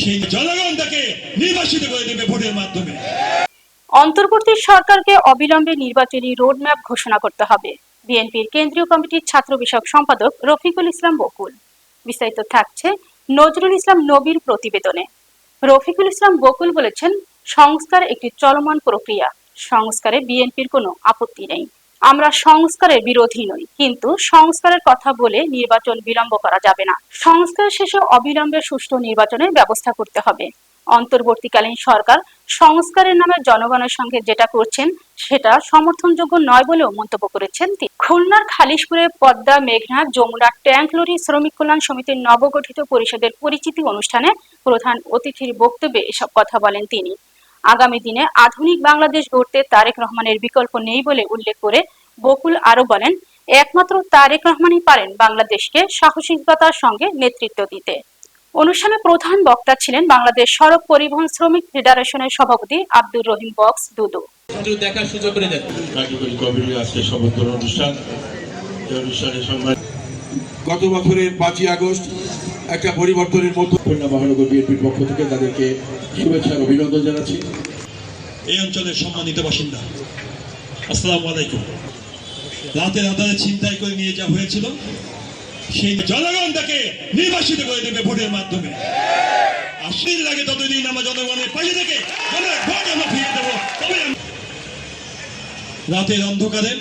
সেই জনগণ তাকে করে দেবে ভোটের মাধ্যমে। অন্তর্বর্তী সরকারকে অবিলম্বে নির্বাচনী রোডম্যাপ ঘোষণা করতে হবে। বিএনপির কেন্দ্রীয় কমিটির ছাত্র বিষয়ক সম্পাদক রফিকুল ইসলাম বকুল। বিস্তারিত থাকছে নজরুল ইসলাম নবীর প্রতিবেদনে। রফিকুল ইসলাম বকুল বলেছেন, সংস্কার একটি চলমান প্রক্রিয়া। সংস্কারে বিএনপির কোনো আপত্তি নেই। আমরা সংস্কারের বিরোধী নই, কিন্তু সংস্কারের কথা বলে নির্বাচন বিলম্ব করা যাবে না। সংস্কার শেষে অবিলম্বে সুষ্ঠু নির্বাচনের ব্যবস্থা করতে হবে। অন্তর্বর্তীকালীন সরকার সংস্কারের নামে জনগণের সঙ্গে যেটা করছেন, সেটা সমর্থনযোগ্য নয় বলেও মন্তব্য করেছেন তিনি। খুলনার খালিশপুরে পদ্মা, মেঘনা, যমুনা ট্যাঙ্ক লরি শ্রমিক কল্যাণ সমিতির নবগঠিত পরিষদের পরিচিতি অনুষ্ঠানে প্রধান অতিথির বক্তব্যে এসব কথা বলেন তিনি। আগামী দিনে আধুনিক বাংলাদেশ গড়তে তারেক রহমানের বিকল্প নেই বলে উল্লেখ করে বকুল আরও বলেন একমাত্র তারেক রহমানই পারেন বাংলাদেশকে সাহসিকতার সঙ্গে নেতৃত্ব দিতে। অনুষ্ঠানে প্রধান বক্তা ছিলেন বাংলাদেশ সড়ক পরিবহন শ্রমিক ফেডারেশনের সভাপতি আব্দুর রহিম বক্স দুদু। দেখার সুযোগ করে দেন। আজকে অনুষ্ঠান। অনুষ্ঠানে গত বছরের পাঁচই আগস্ট একটা পরিবর্তনের মধ্য খুলনা মহানগর বিএনপির পক্ষ থেকে তাদেরকে শুভেচ্ছা অভিনন্দন জানাচ্ছি। এই অঞ্চলের সম্মানিত বাসিন্দা, আসসালামু আলাইকুম। রাতের আধারে ছিনতাই করে নিয়ে যা হয়েছিল, সেই জনগণ তাকে নির্বাসিত করে দেবে ভোটের মাধ্যমে। আশির লাগে ততদিন আমরা জনগণের পাশে থেকে ভোট আমরা ফিরিয়ে দেবো তবে রাতের অন্ধকারে